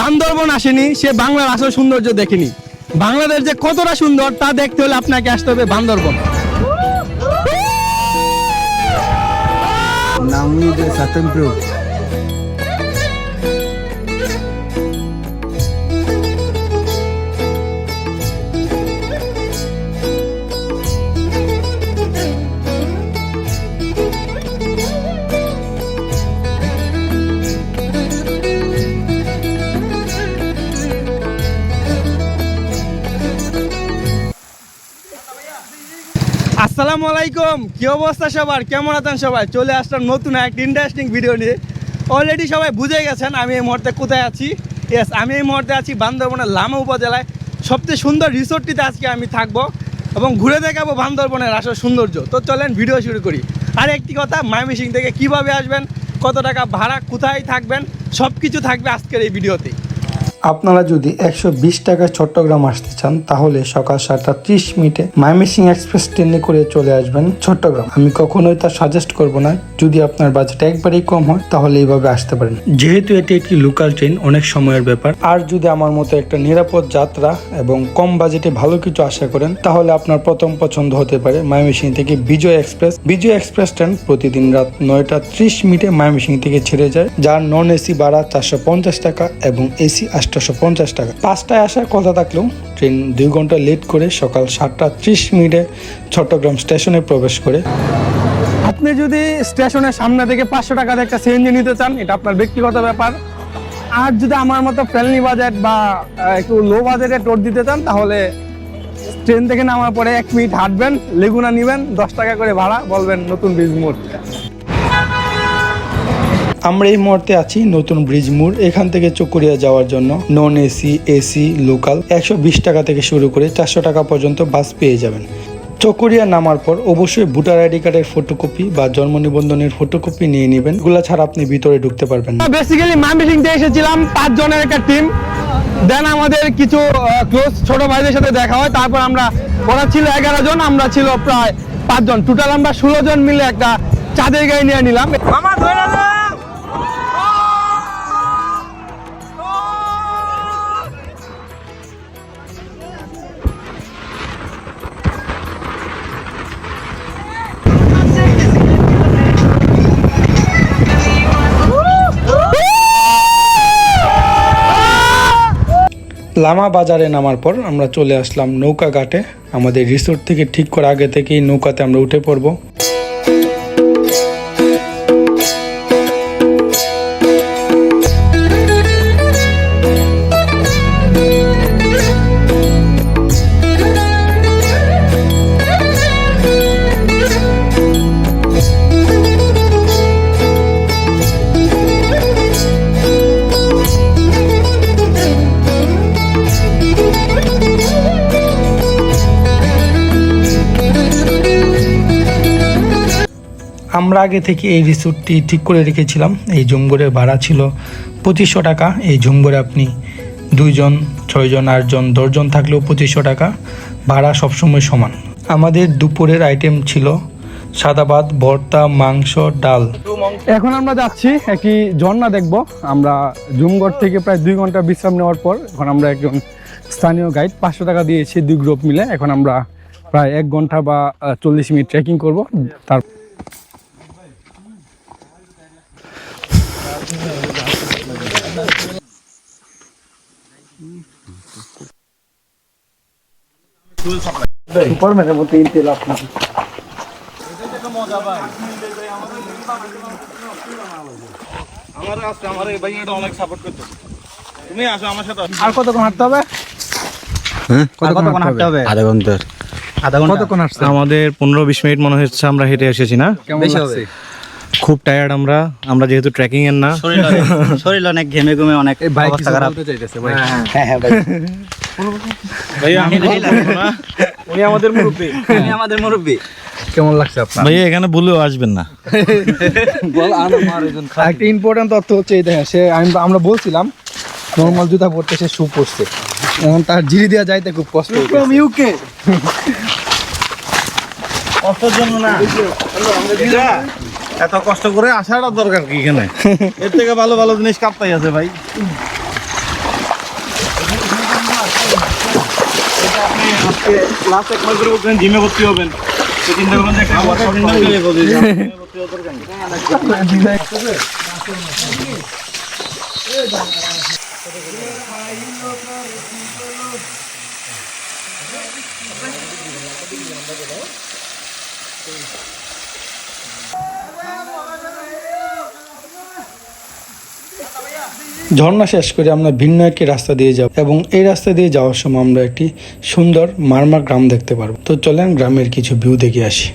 বান্দরবন আসেনি, সে বাংলার আসল সৌন্দর্য দেখেনি বাংলাদেশ যে কতটা সুন্দর তা দেখতে হলে আপনাকে আসতে হবে বান্দরবন নাম. আসসালামু আলাইকুম। কি অবস্থা সবার? কেমন আছেন সবাই? চলে আসলাম নতুন একটা ইন্টারেস্টিং ভিডিও নিয়ে। অলরেডি সবাই বুঝে গেছেন আমি এই মুহূর্তে কোথায় আছি। ইয়েস আমি এই মুহূর্তে আছি বান্দরবনের লামা উপজেলায়। সবচেয়ে সুন্দর রিসোর্টটিতে আজকে আমি থাকব এবং ঘুরে দেখাবো বান্দরবনের আসল সৌন্দর্য। তো চলেন ভিডিও শুরু করি। আর একটি কথা মাইমিসিং থেকে কীভাবে আসবেন, কত টাকা ভাড়া, কোথায় থাকবেন সব কিছু থাকবে আজকের এই ভিডিওতে আপনারা যদি একশো বিশ টাকায় চট্টগ্রাম আসতে চান তাহলে সকাল সাতটা ত্রিশ মিনিটে মাইমিসিং এক্সপ্রেস ট্রেনে করে চলে আসবেন চট্টগ্রাম। আমি কখনোই তা সাজেস্ট করব না। যদি আপনার বাজেট একবারেই কম হয় তাহলে এইভাবে আসতে পারেন। যেহেতু এটি একটি লোকাল ট্রেন অনেক সময়ের ব্যাপার। আর যদি আমার মতো একটা নিরাপদ যাত্রা এবং কম বাজেটে ভালো কিছু আশা করেন তাহলে আপনার প্রথম পছন্দ হতে পারে মাইমিসিং থেকে Bijoy express. Bijoy express train প্রতিদিন রাত নয়টা ত্রিশ মিনিটে মাইমিসিং থেকে ছেড়ে যায় যার নন এসি ভাড়া চারশো পঞ্চাশ টাকা এবং এসি আটশোশো পঞ্চাশ টাকা। পাঁচটায় আসার কথা থাকলেও ট্রেন দুই ঘণ্টা লেট করে সকাল সাতটা ত্রিশ মিনিটে চট্টগ্রাম স্টেশনে প্রবেশ করে। আপনি যদি স্টেশনের সামনে থেকে পাঁচশো টাকার একটা সিএনজি নিতে চান, এটা আপনার ব্যক্তিগত ব্যাপার। আর যদি আমার মতো ফ্যামিলি বাজেট বা একটু লো বাজেটে টোট দিতে চান, তাহলে ট্রেন থেকে নামার পরে এক মিনিট হাঁটবেন, লেগুনা নেবেন, দশ টাকা করে ভাড়া, বলবেন নতুন ব্রিজ মোড়। আমরা এই মুহূর্তে আছি নতুন ব্রিজ মোড়। এখান থেকে চকুরিয়া যাওয়ার জন্য নন এসি এসি লোকাল একশো বিশ টাকা থেকে শুরু করে চারশো টাকা পর্যন্ত বাস পেয়ে যাবেন। চকুরিয়া নামার পর অবশ্যই ভোটার আইডি কার্ডের ফটোকপি বা জন্ম নিবন্ধনের ফটোকপি নিয়ে নেবেন। এগুলা ছাড়া আপনি ভিতরে ঢুকতে পারবেন না। বেসিক্যালি থেকে এসেছিলাম পাঁচ জনের একটা টিম দেন আমাদের কিছু ক্লোজ ছোট ভাইদের সাথে দেখা হয়। তারপর আমরা ওরা ছিল এগারো জন আমরা ছিল প্রায় পাঁচজন। টোটাল আমরা ষোলো জন মিলে একটা চাঁদের গাড়ি নিয়ে নিলাম। লামা বাজারে নামার পর আমরা চলে আসলাম নৌকা ঘাটে আমাদের রিসোর্ট থেকে ঠিক করে আগে থেকেই নৌকাতে আমরা উঠে পড়ব। আমরা আগে থেকে এই রিসোর্টটি ঠিক করে রেখেছিলাম। এই জুমগড়ের ভাড়া ছিল পঁচিশশো টাকা। এই জুমগড়ে আপনি দুইজন, ছয়জন, আটজন, দশজন থাকলেও পঁচিশশো টাকা। ভাড়া সবসময় সমান। আমাদের দুপুরের আইটেম ছিল সাদা ভাত, ভর্তা, মাংস, ডাল। এখন আমরা যাচ্ছি একটি ঝর্ণা দেখব। আমরা জুমগড় থেকে প্রায় দুই ঘণ্টা বিশ্রাম নেওয়ার পর এখন আমরা একজন স্থানীয় গাইড পাঁচশো টাকা দিয়েছি দুই গ্রুপ মিলে। এখন আমরা প্রায় এক ঘণ্টা বা চল্লিশ মিনিট ট্রেকিং করব। তার Superman মতো ইনতে লাভ না আমার আজকে আমার এই ভাইয়াটা অনেক সাপোর্ট করতো তুমি আসো আমার সাথে আর কতক্ষণ হাঁটতে হবে? কতক্ষণ হাঁটতে হবে আধা ঘণ্টার। আধা ঘণ্টা কতক্ষণ হাঁটছে আমাদের পনেরো বিশ মিনিট মনে হচ্ছে আমরা হেঁটে এসেছি না? কেমন বেশি লাগছে? হবে খুব টায়ার্ড আমরা। আমরা যেহেতু ট্রেকিং এর না। শরীর শরীর অনেক ঘেমে ঘুমে অনেক অবস্থা খারাপ। চাইতেছে ভাই হ্যাঁ হ্যাঁ ভাই উনি আমাদের মুরব্বী। তুমি আমাদের মুরব্বী। কেমন লাগছে আপনার? ভাইয়া এখানে ভুলেও আসবেন না। বল আনো মার একজন একটা ইম্পর্টেন্ট তথ্য হচ্ছে এই দেখেন সে আমি- আমরা বলছিলাম নর্মাল জুতা পরতে সে শু পরছে। এখন তার জিরি দেওয়া যাইতে খুব কষ্ট। ইউকে কষ্টের জন্য না। এত কষ্ট করে আসাটা দরকার কি এখানে এর থেকে ভালো ভালো জিনিস কাপ্তাই আছে ভাই Thank you. ঝর্ণা শেষ করে আমরা ভিন্ন একটি রাস্তা দিয়ে যাব এবং এই রাস্তা দিয়ে যাওয়ার সময় আমরা একটি সুন্দর মারমার গ্রাম দেখতে পারব। তো চলেন গ্রামের কিছু ভিউ দেখে আসি।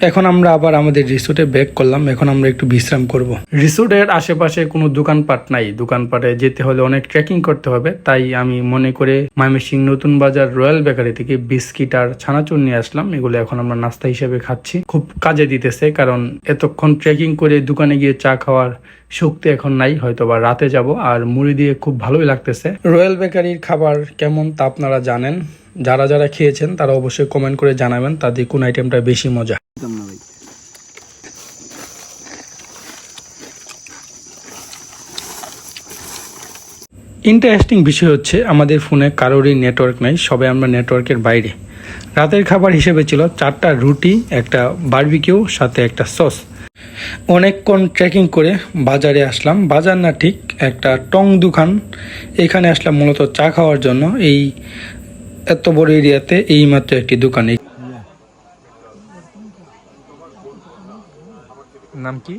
এখন আমরা আবার আমাদের রিসোর্টে ব্যাক করলাম এখন আমরা একটু বিশ্রাম করব। রিসোর্টের আশেপাশে কোনো দোকানপাট নাই। দোকানপাটে যেতে হলে অনেক ট্রেকিং করতে হবে তাই আমি মনে করে ময়মনসিংহ নতুন বাজার রয়্যাল বেকারি থেকে বিস্কিট আর ছানাচুর নিয়ে আসলাম। এগুলো এখন আমরা নাস্তা হিসেবে খাচ্ছি। খুব কাজে দিতেছে কারণ এতক্ষণ ট্রেকিং করে দোকানে গিয়ে চা খাওয়ার শক্তি এখন নাই হয়তো বা রাতে যাব। আর মুড়ি দিয়ে খুব ভালোই লাগতেছে। রয়্যাল বেকারির খাবার কেমন তা আপনারা জানেন? যারা যারা খেয়েছেন, তারা অবশ্যই কমেন্ট করে জানাবেন। তাদের কোন আইটেমটা বেশি মজা? ইন্টারেস্টিং বিষয় হচ্ছে, আমাদের ফোনে কারোরই নেটওয়ার্ক নাই সবে আমরা নেটওয়ার্কের বাইরে। রাতের খাবার হিসেবে ছিল চারটা রুটি, একটা বারবিকিউ সাথে একটা সস অনেকক্ষণ ট্রেকিং করে বাজারে আসলাম। বাজার না ঠিক একটা টং দোকান। এখানে আসলাম মূলত চা খাওয়ার জন্য। এই এত বড় এরিয়াতে এই মাত্র একটি দোকান। এই নাম কি?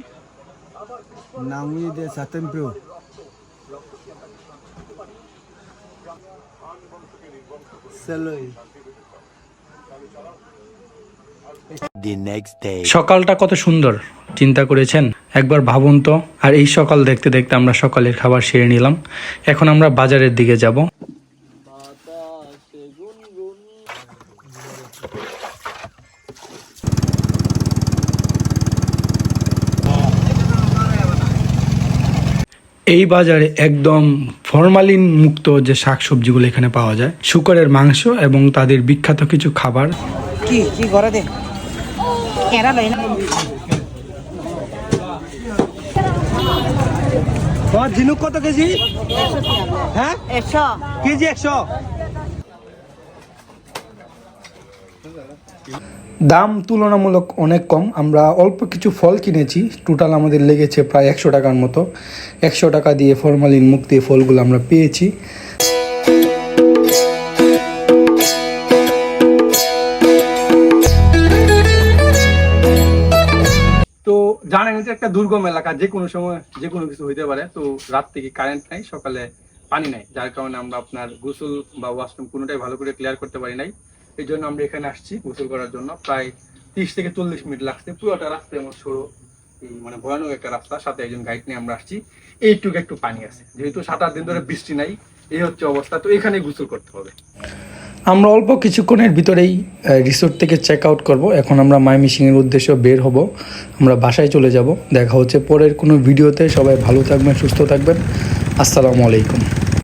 day. সকালটা কত সুন্দর চিন্তা করেছেন? একবার ভাবুন তো আর এই সকাল দেখতে দেখতে আমরা সকালের খাবার সেরে নিলাম। এখন আমরা বাজারের দিকে যাব। এই বাজারে একদম ফরমালিন মুক্ত যে শাকসবজিগুলো এখানে পাওয়া যায় শুকরের মাংস এবং তাদের বিখ্যাত কিছু খাবার। কি কি করে দে। এরা লই না। তোমার ঝিনুক কত কেজি? হ্যাঁ? একশো। কেজি একশো। দাম তুলনামূলক অনেক কম। আমরা অল্প কিছু ফল কিনেছি। টোটাল আমাদের লেগেছে প্রায় একশো টাকার মতো। একশো টাকা দিয়ে ফরমালিন মুক্তি ফলগুলো আমরা পেয়েছি। তো জানেন, এটা একটা দুর্গম এলাকা। যে কোনো সময়, যে কোনো কিছু হইতে পারে। তো রাত থেকে কারেন্ট নাই, সকালে পানি নাই। যার কারণে আমরা আপনার গোসল বা ওয়াশরুম কোনোটাই ভালো করে ক্লিয়ার করতে পারি নাই। এই জন্য আমরা এখানে আসছি গোসল করার জন্য। প্রায় তিরিশ থেকে চল্লিশ মিনিট লাগছে। পুরোটা রাস্তা এমন সরু মানে ভয়ানক একটা রাস্তা। সাথে একজন গাইড নিয়ে আমরা আসছি। এইটুকু একটু পানি আছে। যেহেতু সাত আট দিন ধরে বৃষ্টি নাই, এই হচ্ছে অবস্থা। তো এখানেই গোসল করতে হবে। আমরা অল্প কিছুক্ষণের ভিতরেই রিসোর্ট থেকে চেক আউট করব। এখন আমরা মাই মাইমিসিংয়ের উদ্দেশ্যে বের হব। আমরা বাসায় চলে যাব। দেখা হচ্ছে পরের কোনো ভিডিওতে। সবাই ভালো থাকবেন, সুস্থ থাকবেন। আসসালামু আলাইকুম।